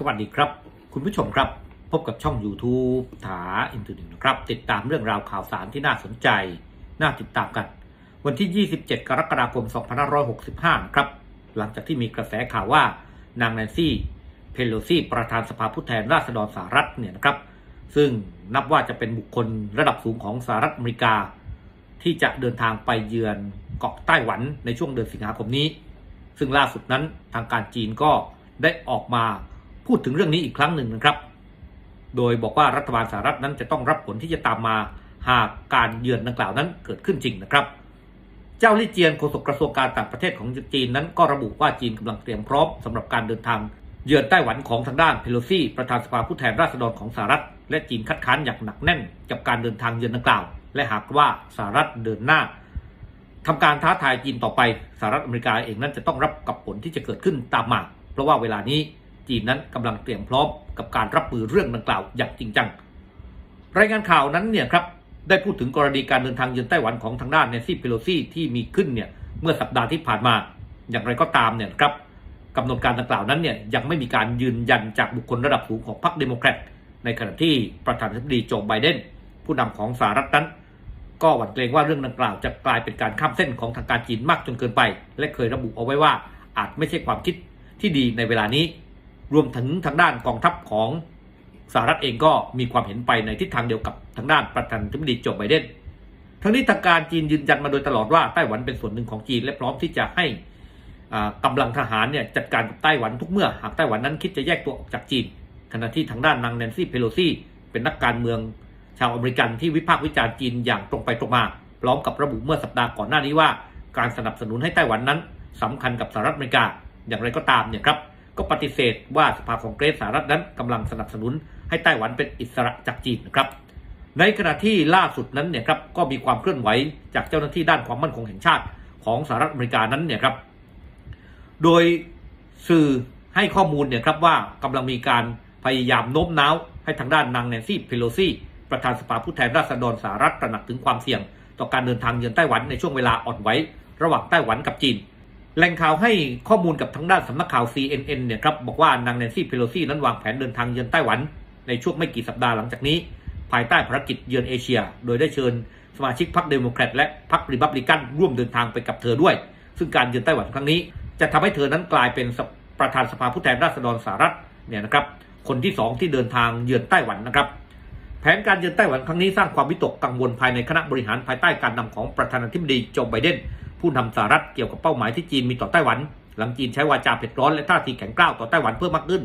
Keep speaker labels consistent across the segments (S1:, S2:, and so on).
S1: สวัสดีครับ คุณผู้ชมครับ พบกับช่อง YouTube ถาอินเทอร์เน็ตนะครับ ติดตามเรื่องราวข่าวสารที่น่าสนใจ น่าติดตามกัน วันที่ 27 กรกฎาคม 2565 ครับ หลังจากที่มีกระแสข่าวว่านางแนนซี่ เพโลซี่ ประธานสภาผู้แทนราษฎรสหรัฐเนี่ยนะครับ ซึ่งนับว่าจะเป็นบุคคลระดับสูงของสหรัฐอเมริกา ที่จะเดินทางไปเยือนเกาะไต้หวันในช่วงเดือนสิงหาคมนี้ ซึ่งล่าสุดนั้นทางการจีนก็ได้ออกมา พูดถึงเรื่องนี้อีกครั้งหนึ่งนะครับ โดยบอกว่ารัฐบาลสหรัฐนั้นจะต้องรับผลที่จะตามมาหากการเยือนดังกล่าวนั้นเกิดขึ้นจริงนะครับ เจ้าลี่เจียนโฆษกกระทรวงการต่างประเทศของจีนนั้นก็ระบุว่าจีนกำลังเตรียมพร้อมสำหรับการเดินทางเยือนไต้หวันของทางด้านเพโลซี่ประธานสภาผู้แทนราษฎรของสหรัฐ และจีนคัดค้านอย่างหนักแน่นกับการเดินทางเยือนดังกล่าว และหากว่าสหรัฐเดินหน้าทำการท้าทายจีนต่อไปสหรัฐอเมริกาเองนั้นจะต้องรับกับผลที่จะเกิดขึ้นตามมา เพราะว่าเวลานี้ จีนนั้นกำลังเตรียมพร้อมกับการรับมือเรื่องดังกล่าวอย่างจริงจัง รายงานข่าวนั้นเนี่ยครับได้พูดถึงกรณีการเดินทางเยือนไต้หวันของทางด้านแนนซี่เพโลซี่ที่มีขึ้นเนี่ยเมื่อสัปดาห์ที่ผ่านมา อย่างไรก็ตามเนี่ยครับกำหนดการดังกล่าวนั้นเนี่ยยังไม่มีการยืนยันจากบุคคลระดับสูงของพรรคเดโมแครตในขณะที่ประธานาธิบดีโจไบเดนผู้นำของสหรัฐนั้น ก็หวั่นเกรงว่าเรื่องดังกล่าวจะกลายเป็นการข้ามเส้นของทางการจีนมากจนเกินไป และเคยระบุเอาไว้ว่าอาจไม่ใช่ความคิดที่ดีในเวลานี้ รวมถึงทางด้านกองทัพของสหรัฐเองก็มีความเห็นไปในทิศทางเดียวกับทางด้านประธานาธิบดีโจไบเดนทั้งนี้ทางการจีนยืนยันมาโดยตลอดว่าไต้หวันเป็นส่วนหนึ่งของจีนและพร้อมที่จะให้อ่ากำลังทหารเนี่ยจัดการกับไต้หวันทุกเมื่อหากไต้หวันนั้นคิดจะแยกตัวออกจากจีน ขณะที่ทางด้านนางแนนซี่เพโลซี่เป็นนักการเมืองชาวอเมริกันที่วิพากษ์วิจารณ์จีนอย่างตรงไปตรงมา พร้อมกับระบุเมื่อสัปดาห์ก่อนหน้านี้ว่า การสนับสนุนให้ไต้หวันนั้นสำคัญกับสหรัฐอเมริกาอย่างไรก็ตามเนี่ยครับ ก็ปฏิเสธว่าสภาคองเกรสสหรัฐนั้นกำลังสนับสนุนให้ไต้หวันเป็นอิสระจากจีนนะครับในขณะที่ล่าสุดนั้นเนี่ยครับก็มีความเคลื่อนไหวจากเจ้าหน้าที่ด้านความมั่นคงแห่งชาติของสหรัฐอเมริกานั้นเนี่ยครับ โดยสื่อให้ข้อมูลเนี่ยครับว่ากำลังมีการพยายามโน้มน้าว ให้ทางด้านนางแนนซี่เพโลซี่ประธานสภาผู้แทนราษฎรสหรัฐตระหนักถึงความเสี่ยง ต่อการเดินทางเยือนไต้หวันในช่วงเวลาอ่อนไหวระหว่างไต้หวันกับจีน แหล่งข่าวให้ข้อมูลกับทางด้านสำนักข่าว CNN เนี่ยครับบอกว่านางแนนซี่เพโลซี่นั้นวางแผนเดินทางเยือนไต้หวัน ในช่วงไม่กี่สัปดาห์หลังจากนี้ ภายใต้ภารกิจเยือนเอเชีย โดยได้เชิญสมาชิกพรรคเดโมแครตและพรรครีพับลิกันร่วมเดินทางไปกับเธอด้วย ซึ่งการเยือนไต้หวันครั้งนี้ จะทำให้เธอนั้นกลายเป็นประธานสภาผู้แทนราษฎรสหรัฐเนี่ยนะครับคนที่สองที่เดินทางเยือนไต้หวันนะครับแผนการเยือนไต้หวันครั้งนี้สร้างความวิตกกังวลภายในคณะบริหารภายใต้การนำของประธานาธิบดีโจไบเดน ผู้นำสหรัฐเกี่ยวกับเป้าหมายที่จีนมีต่อไต้หวัน หลังจีนใช้วาจาเผ็ดร้อนและท่าทีแข็งกร้าวต่อไต้หวันเพิ่มมากขึ้น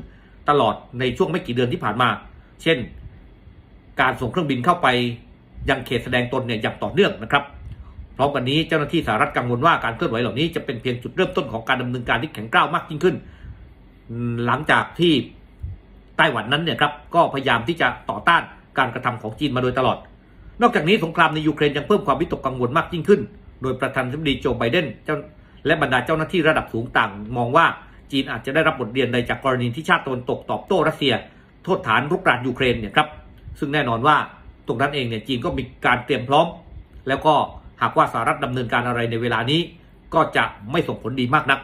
S1: ตลอดในช่วงไม่กี่เดือนที่ผ่านมา เช่น การส่งเครื่องบินเข้าไปยังเขตแสดงตนเนี่ยอย่างต่อเนื่องนะครับพร้อมกันนี้เจ้าหน้าที่สหรัฐกังวลว่าการเคลื่อนไหวเหล่านี้จะเป็นเพียงจุดเริ่มต้นของการดำเนินการที่แข็งกร้าวมากยิ่งขึ้น หลังจากที่ไต้หวันนั้นเนี่ยครับก็พยายามที่จะต่อต้านการกระทำของจีนมาโดยตลอด นอกจากนี้สงครามในยูเครนยังเพิ่มความวิตกกังวลมากยิ่งขึ้น โดยประธานาธิบดีโจไบเดนและบรรดาเจ้าหน้าที่ระดับสูงต่าง มองว่าจีนอาจจะได้รับบทเรียนใดจากกรณีที่ชาติตะวันตกตอบโต้รัสเซีย โทษฐานรุกรานยูเครนเนี่ยครับซึ่งแน่นอนว่าตรงนั้นเองเนี่ยจีนก็มีการเตรียมพร้อม แล้วก็หากว่าสหรัฐดำเนินการอะไรในเวลานี้ ก็จะไม่ส่งผลดีมากนัก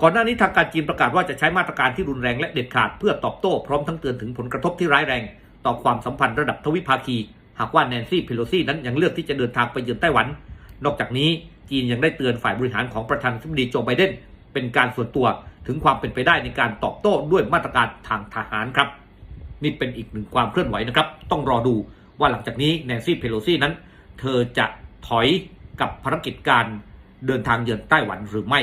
S1: ก่อนหน้านี้ทางการจีนประกาศว่าจะใช้มาตรการที่รุนแรงและเด็ดขาดเพื่อตอบโต้พร้อมทั้งเตือนถึงผลกระทบที่ร้ายแรง ต่อความสัมพันธ์ระดับทวิภาคี หากว่าแนนซี่เพโลซี่นั้นยังเลือกที่จะเดินทางไปเยือนไต้หวัน นอกจากนี้จีนยังได้เตือนฝ่ายบริหารของประธานาธิบดีโจไบเดนเป็นการส่วนตัวถึงความเป็นไปได้ในการตอบโต้ด้วยมาตรการทางทหารครับ นี่เป็นอีกหนึ่งความเคลื่อนไหวนะครับ ต้องรอดูว่าหลังจากนี้แนนซี่เพโลซี่นั้น เธอจะถอยกับภารกิจการเดินทางเยือนไต้หวันหรือไม่